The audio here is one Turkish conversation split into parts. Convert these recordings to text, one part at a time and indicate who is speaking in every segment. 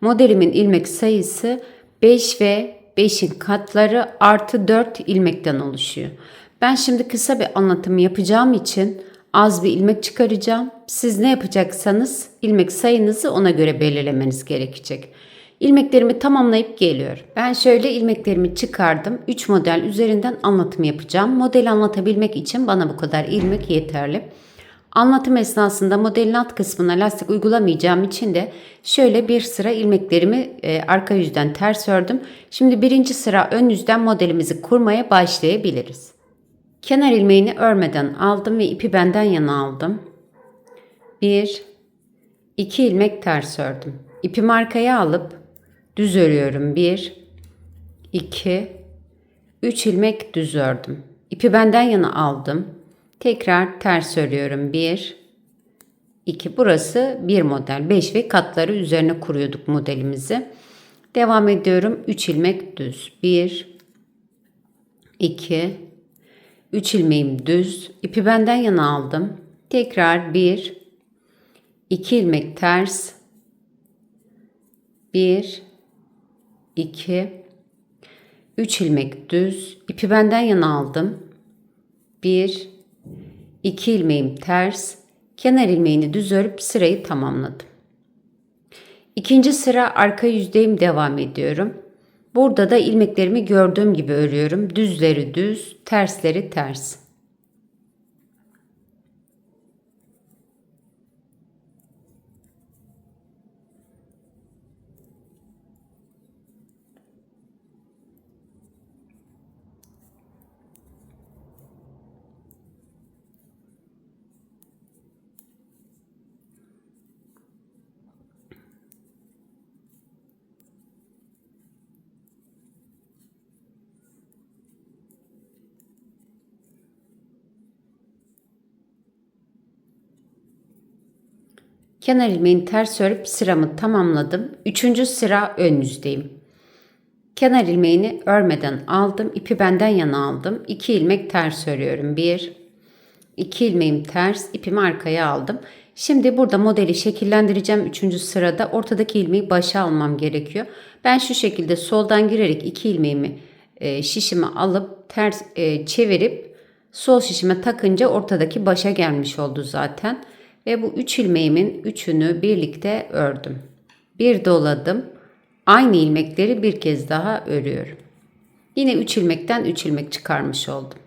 Speaker 1: Modelimin ilmek sayısı 5 ve 5'in katları artı 4 ilmekten oluşuyor. Ben şimdi kısa bir anlatım yapacağım için az bir ilmek çıkaracağım. Siz ne yapacaksanız ilmek sayınızı ona göre belirlemeniz gerekecek. İlmeklerimi tamamlayıp geliyorum. Ben şöyle ilmeklerimi çıkardım. 3 model üzerinden anlatım yapacağım. Modeli anlatabilmek için bana bu kadar ilmek yeterli. Anlatım esnasında modelin alt kısmına lastik uygulamayacağım için de şöyle bir sıra ilmeklerimi e, arka yüzden ters ördüm. Şimdi birinci sıra ön yüzden modelimizi kurmaya başlayabiliriz. Kenar ilmeğini örmeden aldım ve ipi benden yana aldım. 1 2 ilmek ters ördüm. İpimi arkaya alıp düz örüyorum. 1 2 3 ilmek düz ördüm. İpi benden yana aldım. Tekrar ters örüyorum. 1 2 burası bir model. 5 ve katları üzerine kuruyorduk modelimizi. Devam ediyorum. 3 ilmek düz. 1 2 3 ilmeğim düz. İpi benden yana aldım. Tekrar 1 2 ilmek ters. 1 2 3 ilmek düz. İpi benden yana aldım. 1 2 ilmeğim ters. Kenar ilmeğini düz örüp sırayı tamamladım. İkinci sıra arka yüzdeyim devam ediyorum. Burada da ilmeklerimi gördüğüm gibi örüyorum. Düzleri düz, tersleri ters. Kenar ilmeğini ters örüp sıramı tamamladım. Üçüncü sıra ön yüzdeyim. Kenar ilmeğini örmeden aldım. ipi benden yana aldım. 2 ilmek ters örüyorum. 1 2 ilmeğim ters, ipimi arkaya aldım. Şimdi burada modeli şekillendireceğim. Üçüncü sırada ortadaki ilmeği başa almam gerekiyor. Ben şu şekilde soldan girerek iki ilmeğimi e, şişime alıp ters e, çevirip sol şişime takınca ortadaki başa gelmiş oldu zaten. Ve bu üç ilmeğimin üçünü birlikte ördüm. Bir doladım. Aynı ilmekleri bir kez daha örüyorum. Yine üç ilmekten üç ilmek çıkarmış oldum.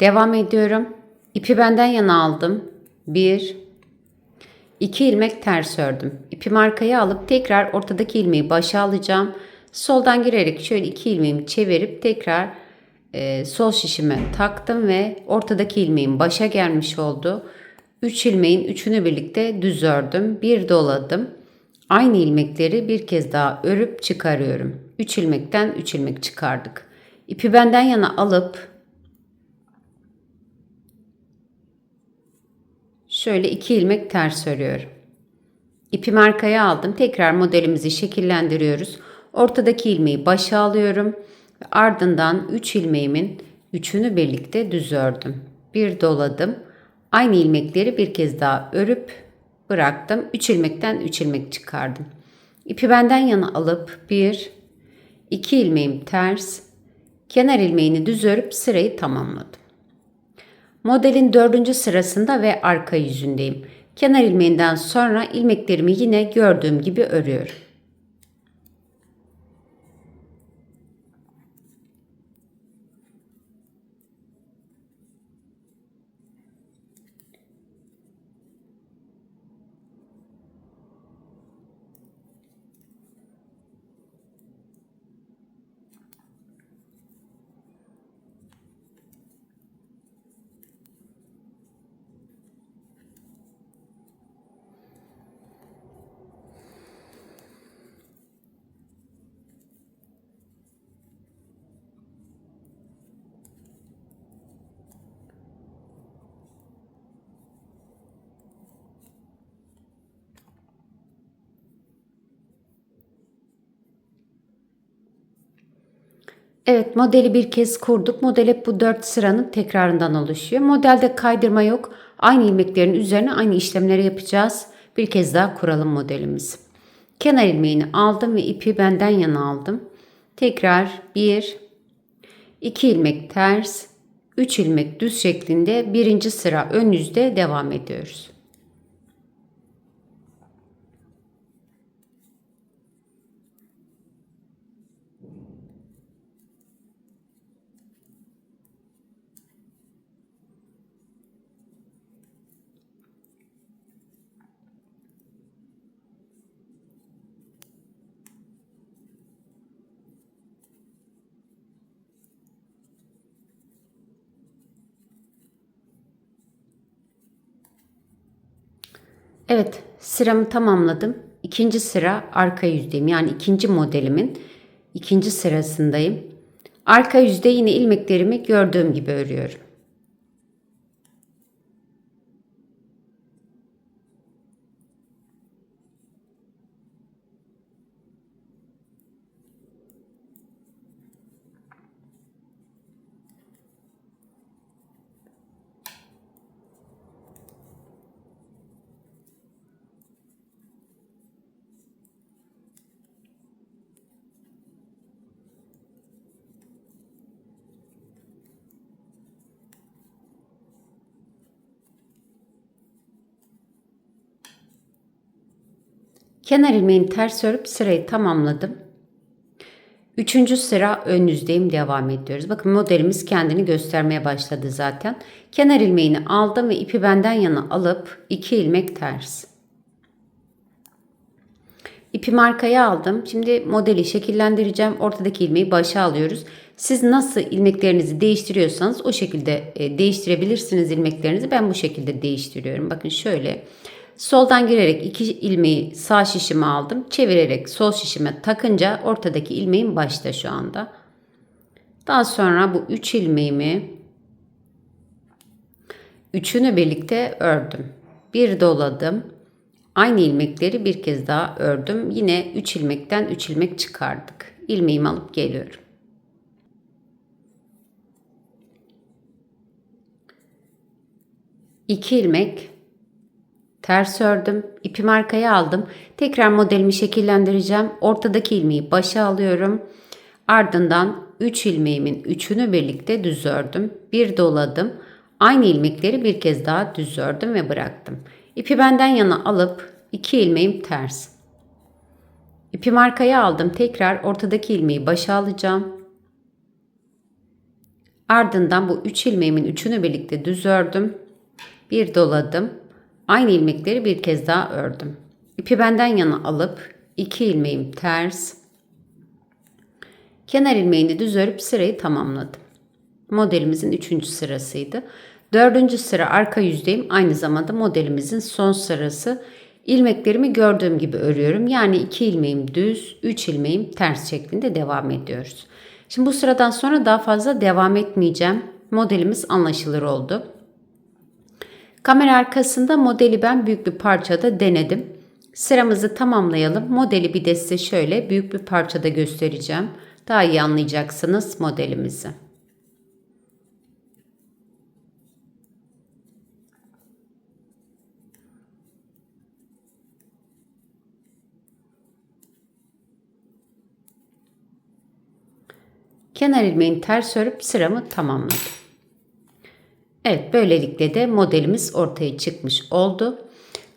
Speaker 1: Devam ediyorum. İpi benden yana aldım. Bir, iki ilmek ters ördüm. İpimi arkaya alıp tekrar ortadaki ilmeği başa alacağım. Soldan girerek şöyle iki ilmeğimi çevirip tekrar e, sol şişime taktım ve ortadaki ilmeğim başa gelmiş oldu. 3 ilmeğin üçünü birlikte düz ördüm. Bir doladım. Aynı ilmekleri bir kez daha örüp çıkarıyorum. 3 ilmekten 3 ilmek çıkardık. İpi benden yana alıp şöyle 2 ilmek ters örüyorum. İpimi arkaya aldım. Tekrar modelimizi şekillendiriyoruz. Ortadaki ilmeği başa alıyorum. Ardından 3 ilmeğimin üçünü birlikte düz ördüm. Bir doladım. Aynı ilmekleri bir kez daha örüp bıraktım. 3 ilmekten 3 ilmek çıkardım. İpi benden yana alıp 1 2 ilmeğim ters, kenar ilmeğini düz örüp sırayı tamamladım. Modelin dördüncü sırasında ve arka yüzündeyim. Kenar ilmeğinden sonra ilmeklerimi yine gördüğüm gibi örüyorum. Evet modeli bir kez kurduk. Model hep bu 4 sıranın tekrarından oluşuyor. Modelde kaydırma yok. Aynı ilmeklerin üzerine aynı işlemleri yapacağız. Bir kez daha kuralım modelimizi. Kenar ilmeğini aldım ve ipi benden yana aldım. Tekrar 1, 2 ilmek ters, 3 ilmek düz şeklinde birinci sıra ön yüzde devam ediyoruz. Evet sıramı tamamladım. İkinci sıra arka yüzdeyim. Yani ikinci modelimin ikinci sırasındayım. Arka yüzde yine ilmeklerimi gördüğüm gibi örüyorum. Kenar ilmeğini ters örüp sırayı tamamladım. Üçüncü sıra ön yüzdeyim devam ediyoruz. Bakın modelimiz kendini göstermeye başladı zaten. Kenar ilmeğini aldım ve ipi benden yana alıp iki ilmek ters. İpi markaya aldım. Şimdi modeli şekillendireceğim. Ortadaki ilmeği başa alıyoruz. Siz nasıl ilmeklerinizi değiştiriyorsanız o şekilde e, değiştirebilirsiniz ilmeklerinizi. Ben bu şekilde değiştiriyorum. Bakın şöyle. Soldan girerek iki ilmeği sağ şişime aldım. Çevirerek sol şişime takınca ortadaki ilmeğim başta şu anda. Daha sonra bu üç ilmeğimi üçünü birlikte ördüm. Bir doladım. Aynı ilmekleri bir kez daha ördüm. Yine 3 ilmekten 3 ilmek çıkardık. İlmeğimi alıp geliyorum. İki ilmek ters ördüm. İpimi arkaya aldım. Tekrar modelimi şekillendireceğim. Ortadaki ilmeği başa alıyorum. Ardından 3 ilmeğimin üçünü birlikte düz ördüm. Bir doladım. Aynı ilmekleri bir kez daha düz ördüm ve bıraktım. İpi benden yana alıp iki ilmeğim ters. İpi markaya aldım. Tekrar ortadaki ilmeği başa alacağım. Ardından bu üç ilmeğimin üçünü birlikte düz ördüm. Bir doladım. Aynı ilmekleri bir kez daha ördüm. İpi benden yana alıp iki ilmeğim ters. Kenar ilmeğini düz örüp sırayı tamamladım. Modelimizin üçüncü sırasıydı. Dördüncü sıra arka yüzdeyim. Aynı zamanda modelimizin son sırası. İlmeklerimi gördüğüm gibi örüyorum. Yani iki ilmeğim düz, üç ilmeğim ters şeklinde devam ediyoruz. Şimdi bu sıradan sonra daha fazla devam etmeyeceğim. Modelimiz anlaşılır oldu. Kamera arkasında modeli ben büyük bir parçada denedim. Sıramızı tamamlayalım. Modeli bir de size şöyle büyük bir parçada göstereceğim. Daha iyi anlayacaksınız modelimizi. Kenar ilmeğini ters örüp sıramı tamamladım. Evet böylelikle de modelimiz ortaya çıkmış oldu.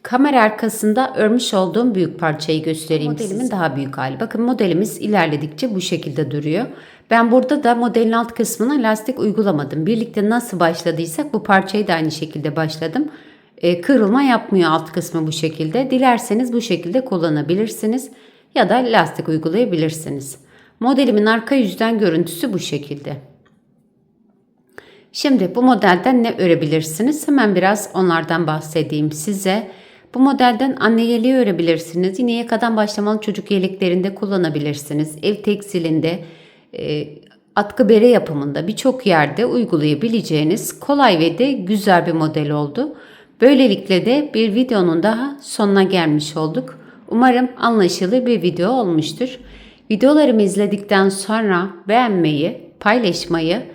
Speaker 1: Kamera arkasında örmüş olduğum büyük parçayı göstereyim Modelimin size. daha büyük hali. Bakın modelimiz ilerledikçe bu şekilde duruyor. Ben burada da modelin alt kısmına lastik uygulamadım. Birlikte nasıl başladıysak bu parçayı da aynı şekilde başladım. Ee, kırılma yapmıyor alt kısmı bu şekilde. Dilerseniz bu şekilde kullanabilirsiniz ya da lastik uygulayabilirsiniz. Modelimin arka yüzden görüntüsü bu şekilde. Şimdi bu modelden ne örebilirsiniz? Hemen biraz onlardan bahsedeyim size. Bu modelden anne yeleği örebilirsiniz. Yine yakadan başlamalı çocuk yeleklerinde kullanabilirsiniz. Ev tekstilinde, e, atkı bere yapımında birçok yerde uygulayabileceğiniz kolay ve de güzel bir model oldu. Böylelikle de bir videonun daha sonuna gelmiş olduk. Umarım anlaşılır bir video olmuştur. Videolarımı izledikten sonra beğenmeyi, paylaşmayı,